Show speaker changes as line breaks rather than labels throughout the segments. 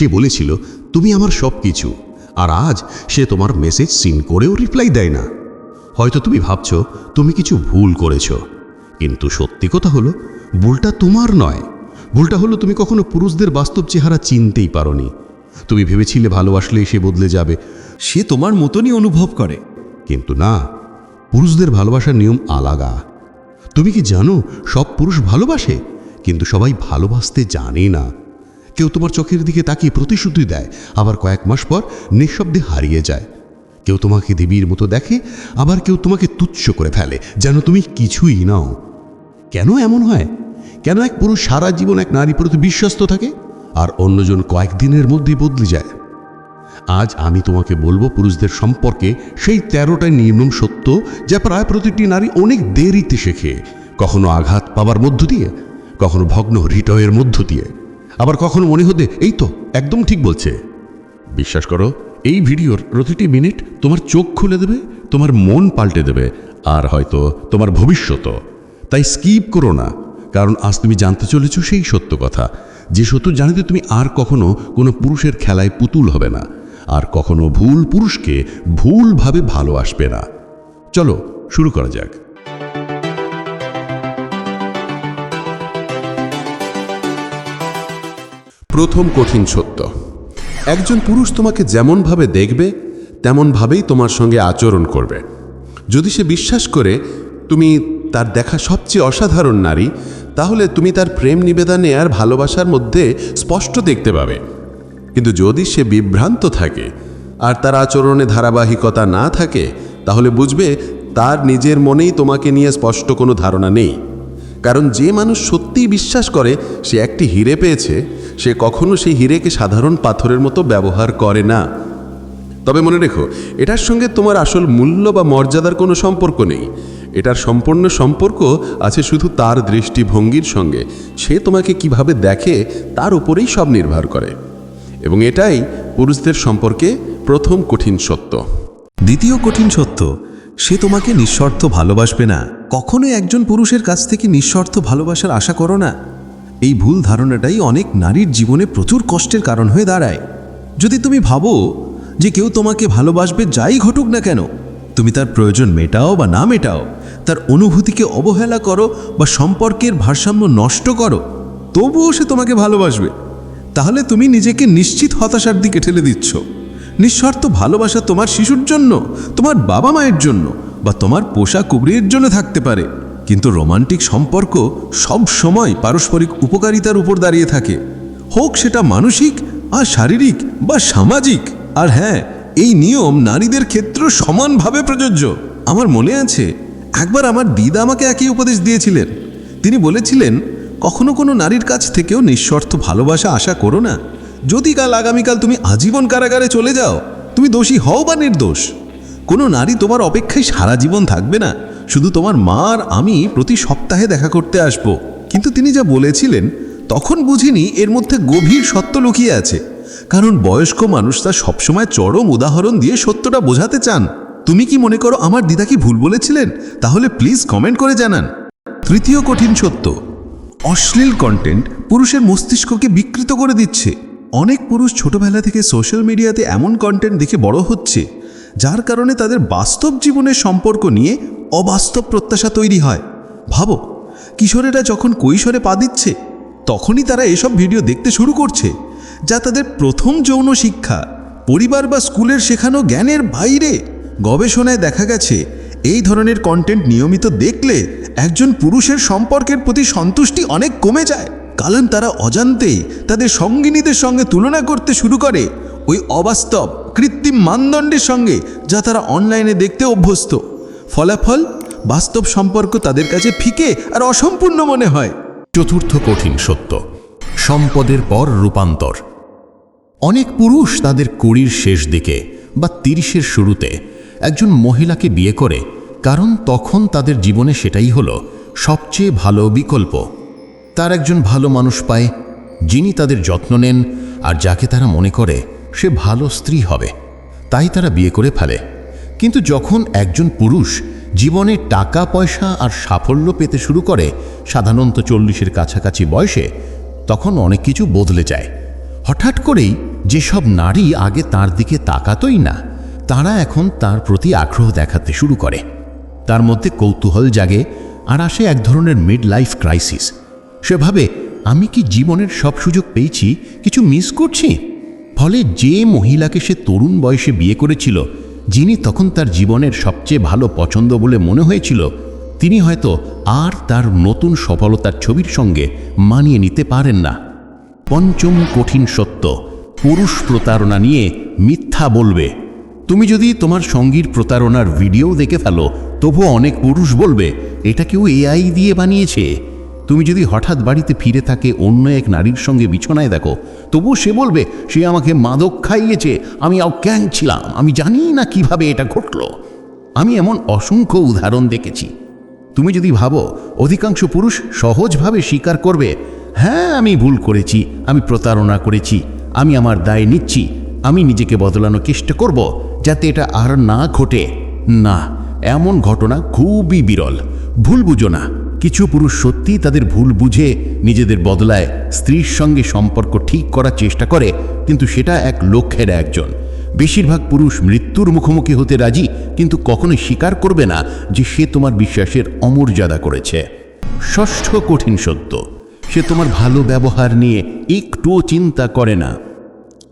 সে বলেছিল তুমি আমার সব কিছু আর আজ সে তোমার মেসেজ সিন করেও রিপ্লাই দেয় না। হয়তো তুমি ভাবছ তুমি কিছু ভুল করেছ। কিন্তু সত্যি কথা হলো ভুলটা তোমার নয়। ভুলটা হলো তুমি কখনো পুরুষদের বাস্তব চেহারা চিনতেই পারোনি। তুমি ভেবেছিলে ভালোবাসলেই সে বদলে যাবে।
সে তোমার মতনই অনুভব করে।
কিন্তু না পুরুষদের ভালোবাসার নিয়ম আলাদা। তুমি কি জানো সব পুরুষ ভালোবাসে কিন্তু সবাই ভালোবাসতে জানে না। কেউ তোমার চোখের দিকে তাকিয়ে প্রতিশ্রুতি দেয়। আবার কয়েক মাস পর নিঃশব্দে হারিয়ে যায়। কেউ তোমাকে দেবীর মতো দেখে, আবার কেউ তোমাকে তুচ্ছ করে ফেলে, যেন তুমি কিছুই নাও। কেন এমন হয়? কেন এক পুরুষ সারা জীবন এক নারী প্রতি বিশ্বস্ত থাকে, আর অন্যজন কয়েকদিনের মধ্যেই বদলে যায়? আজ আমি তোমাকে বলব, পুরুষদের সম্পর্কে সেই তেরোটা নির্মম সত্য, যা প্রায় প্রতিটি নারী অনেক দেরিতে শেখে। কখনো আঘাত পাবার মধ্য দিয়ে, কখনো ভগ্ন হৃদয়ের মধ্য দিয়ে। আবার কখনো মনে হতে, এই তো, একদম ঠিক বলছে। বিশ্বাস করো, এই ভিডিওর প্রতিটি মিনিট তোমার চোখ খুলে দেবে, তোমার মন পাল্টে দেবে, আর হয়তো তোমার ভবিষ্যতও তাই স্কিপ করো না, কারণ আজ তুমি জানতে চলেছ সেই সত্য কথা। যে সত্য জানিতে তুমি আর কখনো কোনো পুরুষের খেলায় পুতুল হবে না, আর কখনো ভুল পুরুষকে ভুলভাবে ভালো আসবে না। চলো, শুরু করা যাক।
প্রথম কঠিন সত্য। একজন পুরুষ তোমাকে যেমনভাবে দেখবে, তেমনভাবেই তোমার সঙ্গে আচরণ করবে। যদি সে বিশ্বাস করে, তুমি তার দেখা সবচেয়ে অসাধারণ নারী, তাহলে তুমি তার প্রেম নিবেদনে আর ভালোবাসার মধ্যে স্পষ্ট দেখতে পাবে। কিন্তু যদি সে বিভ্রান্ত থাকে, আর তার আচরণে ধারাবাহিকতা না থাকে, তাহলে বুঝবে তার নিজের মনেই তোমাকে নিয়ে স্পষ্ট কোনো ধারণা নেই। কারণ যে মানুষ সত্যিই বিশ্বাস করে, সে একটি হিরে পেয়েছে সে কখনো সেই হিরেকে সাধারণ পাথরের মতো ব্যবহার করে না। তবে মনে রেখো, এটার সঙ্গে তোমার আসল মূল্য বা মর্যাদার কোনো সম্পর্ক নেই। এটার সম্পূর্ণ সম্পর্ক আছে শুধু তার দৃষ্টিভঙ্গির সঙ্গে। সে তোমাকে কীভাবে দেখে তার উপরেই সব নির্ভর করে। এবং এটাই পুরুষদের সম্পর্কে প্রথম কঠিন সত্য।
দ্বিতীয় কঠিন সত্য, সে তোমাকে নিঃস্বার্থ ভালোবাসবে না। কখনোই একজন পুরুষের কাছ থেকে নিঃস্বার্থ ভালোবাসার আশা করো না। এই ভুল ধারণাটাই অনেক নারীর জীবনে প্রচুর কষ্টের কারণ হয়ে দাঁড়ায়। যদি তুমি ভাবো যে কেউ তোমাকে ভালোবাসবে যাই ঘটুক না কেন, তুমি তার প্রয়োজন মেটাও বা না মেটাও, তার অনুভূতিকে অবহেলা করো বা সম্পর্কের ভারসাম্য নষ্ট করো, তবুও সে তোমাকে ভালোবাসবে। তাহলে তুমি নিজেকে নিশ্চিত হতাশার দিকে ঠেলে দিচ্ছ। নিঃস্বার্থ ভালোবাসা তোমার শিশুর জন্য, তোমার বাবা মায়ের জন্য বা তোমার পোষা কুবরির জন্য থাকতে পারে। কিন্তু রোমান্টিক সম্পর্ক সব সময় পারস্পরিক উপকারিতার উপর দাঁড়িয়ে থাকে। হোক সেটা মানসিক আর শারীরিক বা সামাজিক। আর হ্যাঁ এই নিয়ম নারীদের ক্ষেত্র সমানভাবে প্রযোজ্য। আমার মনে আছে, একবার আমার দিদা আমাকে একই উপদেশ দিয়েছিলেন। তিনি বলেছিলেন, কখনো কোনো নারীর কাছ থেকেও নিঃস্বার্থ ভালোবাসা আশা করো না। যদি কাল আগামীকাল তুমি আজীবন কারাগারে চলে যাও, তুমি দোষী হও বা নির্দোষ। কোনো নারী তোমার অপেক্ষায় সারা জীবন থাকবে না। শুধু তোমার মা আর আমি প্রতি সপ্তাহে দেখা করতে আসব। কিন্তু তিনি যা বলেছিলেন, তখন বুঝিনি এর মধ্যে গভীর সত্য লুকিয়ে আছে। কারণ বয়স্ক মানুষ তা সবসময় চরম উদাহরণ দিয়ে সত্যটা বোঝাতে চান। তুমি কি মনে করো আমার দিদা কি ভুল বলেছিলেন? তাহলে প্লিজ কমেন্ট করে জানান। তৃতীয় কঠিন সত্য, অশ্লীল কন্টেন্ট পুরুষের মস্তিষ্ককে বিকৃত করে দিচ্ছে। অনেক পুরুষ ছোটবেলা থেকে সোশ্যাল মিডিয়াতে এমন কন্টেন্ট দেখে বড় হচ্ছে। যার কারণে তাদের বাস্তব জীবনের সম্পর্ক নিয়ে অবাস্তব প্রত্যাশা তৈরি হয়। ভাবো, কিশোরেরা যখন কৈশোরে পা দিচ্ছে, তখনই তারা এসব ভিডিও দেখতে শুরু করছে, যা তাদের প্রথম যৌন শিক্ষা। পরিবার বা স্কুলের শেখানো জ্ঞানের বাইরে গবেষণায় দেখা গেছে, এই ধরনের কন্টেন্ট নিয়মিত দেখলে একজন পুরুষের সম্পর্কের প্রতি সন্তুষ্টি অনেক কমে যায়। কারণ তারা অজান্তেই তাদের সঙ্গিনীদের সঙ্গে তুলনা করতে শুরু করে, ওই অবাস্তব কৃত্রিম মানদণ্ডের সঙ্গে যা তারা অনলাইনে দেখতে অভ্যস্ত। ফলাফল, বাস্তব সম্পর্ক তাদের কাছে ফিকে আর অসম্পূর্ণ মনে হয়।
চতুর্থ কঠিন সত্য, সম্পদের পর রূপান্তর। অনেক পুরুষ তাদের কুড়ির শেষ দিকে বা তিরিশের শুরুতে একজন মহিলাকে বিয়ে করে, কারণ তখন তাদের জীবনে সেটাই হলো সবচেয়ে ভালো বিকল্প। তার একজন ভালো মানুষ পায়, যিনি তাদের যত্ন নেন আর যাকে তারা মনে করে সে ভালো স্ত্রী হবে, তাই তারা বিয়ে করে ফেলে। কিন্তু যখন একজন পুরুষ জীবনে টাকা, পয়সা আর সাফল্য পেতে শুরু করে, সাধারণত চল্লিশের কাছাকাছি বয়সে, তখন অনেক কিছু বদলে যায়। হঠাৎ করেই যেসব নারী আগে তার দিকে তাকাতই না, তারা এখন তার প্রতি আগ্রহ দেখাতে শুরু করে। তার মধ্যে কৌতূহল জাগে আর আসে এক ধরনের মিড লাইফ ক্রাইসিস সেভাবে আমি কি জীবনের সব সুযোগ পেয়েছি, কিছু মিস করছি? ফলে যে মহিলাকে সে তরুণ বয়সে বিয়ে করেছিল, যিনি তখন তার জীবনের সবচেয়ে ভালো পছন্দ বলে মনে হয়েছিল, তিনি হয়তো আর তার নতুন সফলতার ছবির সঙ্গে মানিয়ে নিতে পারেন না। পঞ্চম কঠিন সত্য, পুরুষ প্রতারণা নিয়ে মিথ্যা বলবে। তুমি যদি তোমার সঙ্গীর প্রতারণার ভিডিও দেখে ফেলো, তবুও অনেক পুরুষ বলবে, এটা কেউ এআই দিয়ে বানিয়েছে? তুমি যদি হঠাৎ বাড়িতে ফিরে থাকে অন্য এক নারীর সঙ্গে বিছনায় দেখো, তবুও সে বলবে, সে আমাকে মাদক খাইয়েছে, আমি অজ্ঞান ছিলাম, আমি জানি না কীভাবে এটা ঘটলো। আমি এমন অসংখ্য উদাহরণ দেখেছি। তুমি যদি ভাবো, অধিকাংশ পুরুষ সহজভাবে স্বীকার করবে হ্যাঁ আমি ভুল করেছি, আমি প্রতারণা করেছি, আমি আমার দায় নিচ্ছি, আমি নিজেকে বদলানোর চেষ্টা করব, যাতে এটা আর না ঘটে। না, এমন ঘটনা খুবই বিরল। ভুল বুঝো না। কিছু পুরুষ সত্যি তাদের ভুল বুঝে নিজেদের বদলায় স্ত্রীর সঙ্গে সম্পর্ক ঠিক করার চেষ্টা করে, কিন্তু সেটা এক লক্ষ্যের একজন। বেশিরভাগ পুরুষ মৃত্যুর মুখোমুখি হতে রাজি, কিন্তু কখনোই স্বীকার করবে না যে সে তোমার বিশ্বাসের অমর্যাদা করেছে। ষষ্ঠ কঠিন সত্য, সে তোমার ভালো ব্যবহার নিয়ে একটুও চিন্তা করে না।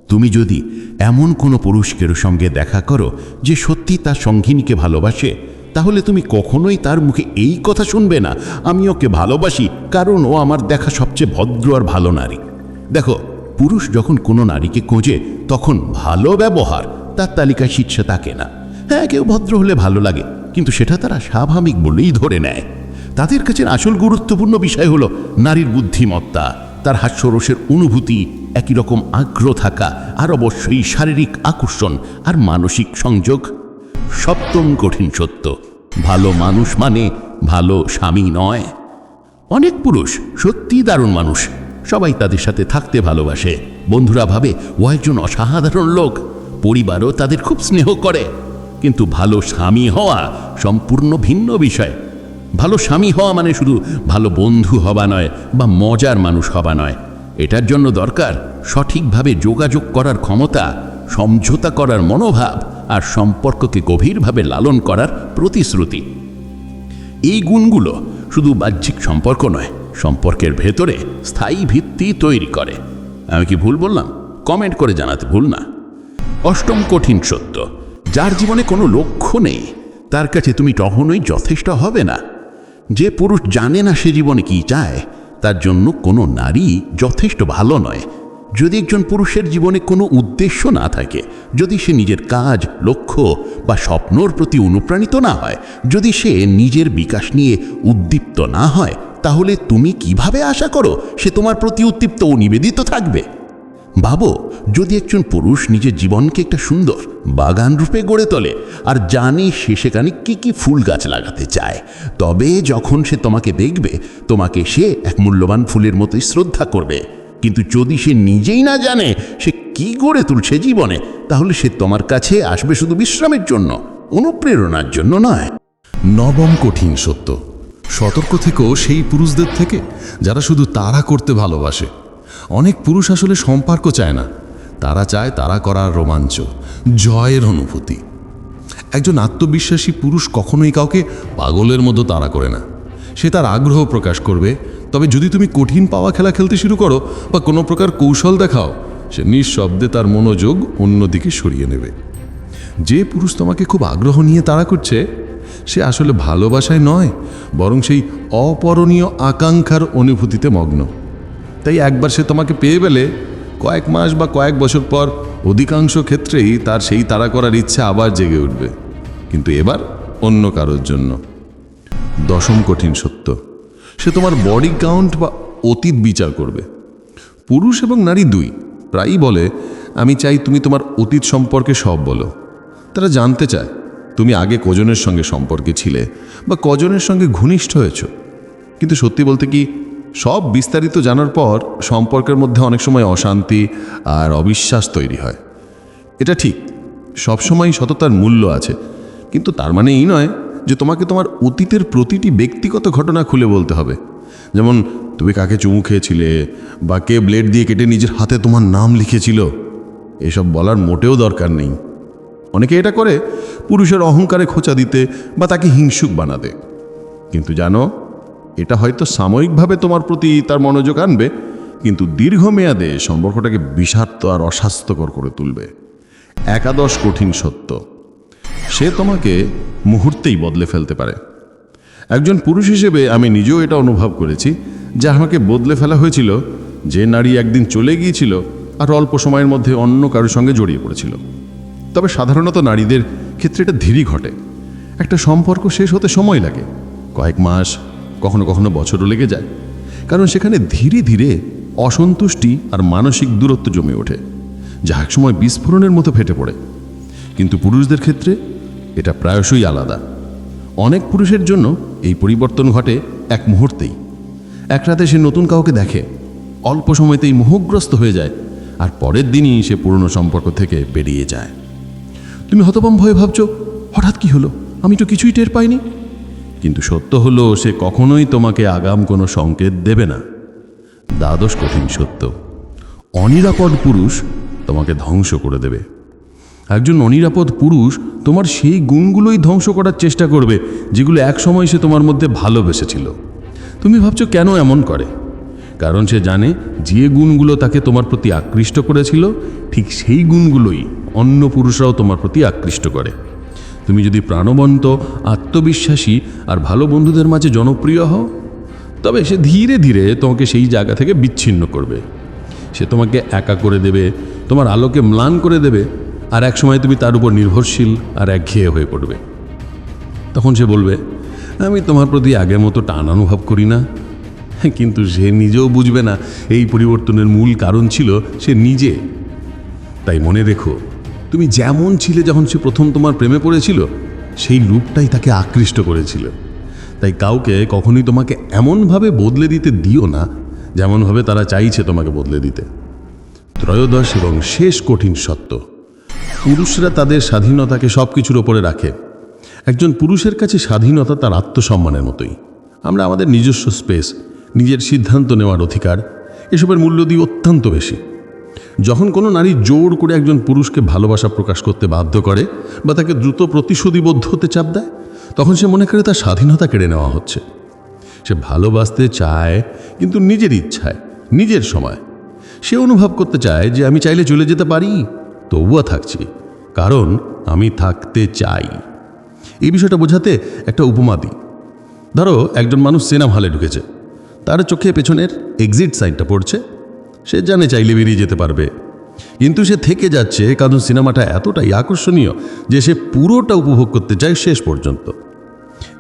তুমি যদি এমন কোনো পুরুষকের সঙ্গে দেখা করো যে সত্যি তার সঙ্গিনীকে ভালোবাসে তাহলে তুমি কখনোই তার মুখে এই কথা শুনবে না। আমি ওকে ভালোবাসি, কারণ ও আমার দেখা সবচেয়ে ভদ্র আর ভালো নারী। দেখো, পুরুষ যখন কোনো নারীকে খোঁজে, তখন ভালো ব্যবহার, তার তালিকায় শীর্ষে থাকে না। হ্যাঁ কেউ ভদ্র হলে ভালো লাগে, কিন্তু সেটা তারা স্বাভাবিক বলেই ধরে নেয়। তাদের কাছে আসল গুরুত্বপূর্ণ বিষয় হলো নারীর বুদ্ধিমত্তা, তার হাস্যরসের অনুভূতি, একই রকম আগ্রহ থাকা, আর অবশ্যই শারীরিক আকর্ষণ আর মানসিক সংযোগ। সপ্তম কঠিন সত্য। ভালো মানুষ মানে ভালো স্বামী নয়। অনেক পুরুষ সত্যিই দারুণ মানুষ। সবাই তাদের সাথে থাকতে ভালোবাসে। বন্ধুরা ভাবে, ও একজন অসাধারণ লোক। পরিবারও তাদের খুব স্নেহ করে। কিন্তু ভালো স্বামী হওয়া সম্পূর্ণ ভিন্ন বিষয়। ভালো স্বামী হওয়া মানে শুধু ভালো বন্ধু হওয়া নয় বা মজার মানুষ হওয়া নয়। এটার জন্য দরকার সঠিকভাবে যোগাযোগ করার ক্ষমতা, সমঝোতা করার মনোভাব। আর সম্পর্ককে গভীরভাবে লালন করার প্রতিশ্রুতি। এই গুণগুলো শুধু বাহ্যিক সম্পর্ক নয়, সম্পর্কের ভেতরে স্থায়ী ভিত্তি তৈরি করে। আমি কি ভুল বললাম? কমেন্ট করে জানাতে ভুল না। অষ্টম কঠিন সত্য, যার জীবনে কোনো লক্ষ্য নেই, তার কাছে তুমি কখনোই যথেষ্ট হবে না। যে পুরুষ জানে না সে জীবনে কি চায়, তার জন্য কোনো নারী যথেষ্ট ভালো নয়। যদি একজন পুরুষের জীবনে কোনো উদ্দেশ্য না থাকে, যদি সে নিজের কাজ, লক্ষ্য বা স্বপ্নর প্রতি অনুপ্রাণিত না হয়, যদি সে নিজের বিকাশ নিয়ে উদ্দীপ্ত না হয়, তাহলে তুমি কীভাবে আশা করো সে তোমার প্রতি উদ্দীপ্ত ও নিবেদিত থাকবে? ভাবো, যদি একজন পুরুষ নিজের জীবনকে একটা সুন্দর বাগান রূপে গড়ে তোলে আর জানে সে সেখানে কি কি ফুল গাছ লাগাতে চায়, তবে যখন সে তোমাকে দেখবে, তোমাকে সে এক মূল্যবান ফুলের মতোই শ্রদ্ধা করবে। কিন্তু যদি সে নিজেই না জানে সে কি গড়ে তুলছে জীবনে, তাহলে সে তোমার কাছে আসবে শুধু বিশ্রামের জন্য, অনুপ্রেরণার জন্য নয়।
নবম কঠিন সত্য। সতর্ক থেকেও সেই পুরুষদের থেকে, যারা শুধু তারা করতে ভালোবাসে। অনেক পুরুষ আসলে সম্পর্ক চায় না। তারা চায় তারা করার রোমাঞ্চ, জয়ের অনুভূতি। একজন আত্মবিশ্বাসী পুরুষ কখনোই কাউকে পাগলের মতো তাড়া করে না। সে তার আগ্রহ প্রকাশ করবে তবে যদি তুমি কঠিন পাওয়া খেলা খেলতে শুরু করো বা কোনো প্রকার কৌশল দেখাও, সে নিঃশব্দে তার মনোযোগ অন্যদিকে সরিয়ে নেবে। যে পুরুষ তোমাকে খুব আগ্রহ নিয়ে তাড়া করছে, সে আসলে ভালোবাসায় নয়, বরং সেই অপরণীয় আকাঙ্ক্ষার অনুভূতিতে মগ্ন। তাই একবার সে তোমাকে পেয়ে গেলে কয়েক মাস বা কয়েক বছর পর অধিকাংশ ক্ষেত্রেই তার সেই তাড়া করার ইচ্ছা আবার জেগে উঠবে। কিন্তু এবার অন্য কারোর জন্য। দশম কঠিন সত্য। সে তোমার বডি কাউন্ট বা অতীত বিচার করবে। পুরুষ এবং নারী দুই। প্রায়ই বলে, আমি চাই তুমি তোমার অতীত সম্পর্কে সব বলো। তারা জানতে চায়, তুমি আগে কজনের সঙ্গে সম্পর্কে ছিলে বা কজনের সঙ্গে ঘনিষ্ঠ হয়েছ? কিন্তু সত্যি বলতে কি, সব বিস্তারিত জানার পর সম্পর্কের মধ্যে অনেক সময় অশান্তি আর অবিশ্বাস তৈরি হয়। এটা ঠিক সবসময় সততার মূল্য আছে, কিন্তু তার মানে এই নয় যে তোমাকে তোমার অতীতের প্রতিটি ব্যক্তিগত ঘটনা খুলে বলতে হবে। যেমন, তুমি কাকে চুমু খেয়েছিলে বা কে ব্লেড দিয়ে কেটে নিজের হাতে তোমার নাম লিখেছিল, এসব বলার মোটেও দরকার নেই। অনেকে এটা করে পুরুষের অহংকারে খোঁচা দিতে বা তাকে হিংসুক বানাতে। কিন্তু জানো, এটা হয়তো সাময়িকভাবে তোমার প্রতি তার মনোযোগ আনবে, কিন্তু দীর্ঘমেয়াদে সম্পর্কটাকে বিষাক্ত আর অস্বাস্থ্যকর করে তুলবে। একাদশ কঠিন সত্য। সে তোমাকে মুহূর্তেই বদলে ফেলতে পারে। একজন পুরুষ হিসেবে আমি নিজেও এটা অনুভব করেছি, যে আমাকে বদলে ফেলা হয়েছিল, যে নারী একদিন চলে গিয়েছিল আর অল্প সময়ের মধ্যে অন্য কারোর সঙ্গে জড়িয়ে পড়েছিল। তবে সাধারণত নারীদের ক্ষেত্রে এটা ধীরই ঘটে। একটা সম্পর্ক শেষ হতে সময় লাগে, কয়েক মাস, কখনো কখনো বছরও লেগে যায়। কারণ সেখানে ধীরে ধীরে অসন্তুষ্টি আর মানসিক দূরত্ব জমে ওঠে, যা একসময় বিস্ফোরণের মতো ফেটে পড়ে। কিন্তু পুরুষদের ক্ষেত্রে এটা প্রায়শই আলাদা। অনেক পুরুষের জন্য এই পরিবর্তন ঘটে এক মুহূর্তেই। এক রাতে সে নতুন কাউকে দেখে, অল্প সময়তেই মোহগ্রস্ত হয়ে যায় আর পরের দিনই সে পুরনো সম্পর্ক থেকে বেরিয়ে যায়। তুমি হতভম্ব হয়ে ভাবছ, হঠাৎ কি হলো? আমি তো কিছুই টের পাইনি। কিন্তু সত্য হলো, সে কখনোই তোমাকে আগাম কোনো সংকেত দেবে না। দ্বাদশ কঠিন সত্য, অনিরাপদ পুরুষ তোমাকে ধ্বংস করে দেবে। একজন অনিরাপদ পুরুষ তোমার সেই গুণগুলোই ধ্বংস করার চেষ্টা করবে, যেগুলো একসময় সে তোমার মধ্যে ভালোবেসেছিল। তুমি ভাবছ কেন এমন করে? কারণ সে জানে যে গুণগুলো তাকে তোমার প্রতি আকৃষ্ট করেছিল, ঠিক সেই গুণগুলোই অন্য পুরুষরাও তোমার প্রতি আকৃষ্ট করে। তুমি যদি প্রাণবন্ত, আত্মবিশ্বাসী আর ভালো বন্ধুদের মাঝে জনপ্রিয় হও, তবে সে ধীরে ধীরে তোমাকে সেই জায়গা থেকে বিচ্ছিন্ন করবে। সে তোমাকে একা করে দেবে, তোমার আলোকে ম্লান করে দেবে আর এক সময় তুমি তার উপর নির্ভরশীল আর একঘেয়ে হয়ে পড়বে। তখন সে বলবে, আমি তোমার প্রতি আগের মতো টান অনুভব করি না। কিন্তু সে নিজেও বুঝবে না, এই পরিবর্তনের মূল কারণ ছিল সে নিজে। তাই মনে রেখো, তুমি যেমন ছিলে যখন সে প্রথম তোমার প্রেমে পড়েছিল, সেই রূপটাই তাকে আকৃষ্ট করেছিল। তাই কাউকে কখনোই তোমাকে এমনভাবে বদলে দিতে দিও না, যেমনভাবে তারা চাইছে তোমাকে বদলে দিতে। ত্রয়োদশ এবং শেষ কঠিন সত্য। পুরুষরা তাদের স্বাধীনতাকে সব কিছুর ওপরে রাখে। একজন পুরুষের কাছে স্বাধীনতা তার আত্মসম্মানের মতোই। আমরা আমাদের নিজস্ব স্পেস, নিজের সিদ্ধান্ত নেওয়ার অধিকার, এসবের মূল্য দিই অত্যন্ত বেশি। যখন কোনো নারী জোর করে একজন পুরুষকে ভালোবাসা প্রকাশ করতে বাধ্য করে বা তাকে দ্রুত প্রতিশোধীবদ্ধ হতে চাপ দেয়, তখন সে মনে করে তার স্বাধীনতা কেড়ে নেওয়া হচ্ছে। সে ভালোবাসতে চায়, কিন্তু নিজের ইচ্ছায়, নিজের সময়। সে অনুভব করতে চায় যে আমি চাইলে চলে যেতে পারি। তবুও থাকছি, কারণ আমি থাকতে চাই। এই বিষয়টা বোঝাতে একটা উপমা দিই। ধরো, একজন মানুষ সিনেমা হলে ঢুকেছে। তার চোখে পেছনের এক্সিট সাইনটা পড়ছে। সে জানে চাইলে বেরিয়ে যেতে পারবে। কিন্তু সে থেকে যাচ্ছে কারণ সিনেমাটা এতটাই আকর্ষণীয় যে সে পুরোটা উপভোগ করতে চায় শেষ পর্যন্ত।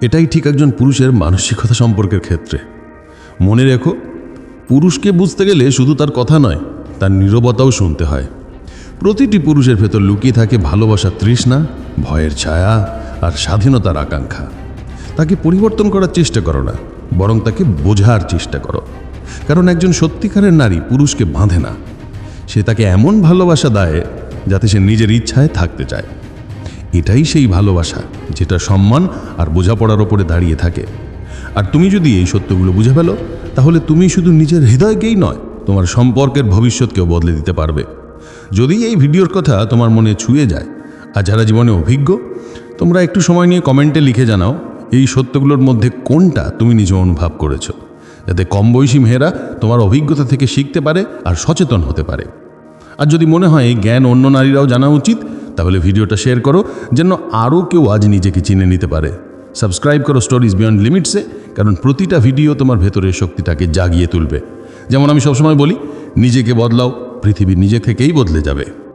এটাই ঠিক একজন পুরুষের মানসিকতা সম্পর্কের ক্ষেত্রে। মনে রেখো, পুরুষকে বুঝতে গেলে শুধু তার কথা নয়, তার নীরবতাও শুনতে হয়। প্রতিটি পুরুষের ভেতর লুকিয়ে থাকে ভালোবাসার তৃষ্ণা, ভয়ের ছায়া আর স্বাধীনতার আকাঙ্ক্ষা। তাকে পরিবর্তন করার চেষ্টা করো না, বরং তাকে বোঝার চেষ্টা করো। কারণ একজন সত্যিকারের নারী পুরুষকে বাঁধে না। সে তাকে এমন ভালোবাসা দেয় যাতে সে নিজের ইচ্ছায় থাকতে চায়। এটাই সেই ভালোবাসা যেটা সম্মান আর বোঝাপড়ার ওপরে দাঁড়িয়ে থাকে। আর তুমি যদি এই সত্যগুলো বুঝে ফেলো, তাহলে তুমি শুধু নিজের হৃদয়কেই নয়, তোমার সম্পর্কের ভবিষ্যৎকেও বদলে দিতে পারবে। যদি এই ভিডিওর কথা তোমার মনে ছুঁয়ে যায় আর যারা জীবনে অভিজ্ঞ, তোমরা একটু সময় নিয়ে কমেন্টে লিখে জানাও এই সত্যগুলোর মধ্যে কোনটা তুমি নিজে অনুভব করেছ, যাতে কম বয়সী মেয়েরা তোমার অভিজ্ঞতা থেকে শিখতে পারে আর সচেতন হতে পারে। আর যদি মনে হয় এই জ্ঞান অন্য নারীরাও জানা উচিত, তাহলে ভিডিওটা শেয়ার করো, যেন আরও কেউ আজ নিজেকে চিনে নিতে পারে। সাবস্ক্রাইব করো স্টোরিজ বিয়ন্ড লিমিটসে কারণ প্রতিটা ভিডিও তোমার ভেতরের শক্তিটাকে জাগিয়ে তুলবে। যেমন আমি সবসময় বলি, নিজেকে বদলাও পৃথিবী নিজে থেকেই বদলে যাবে।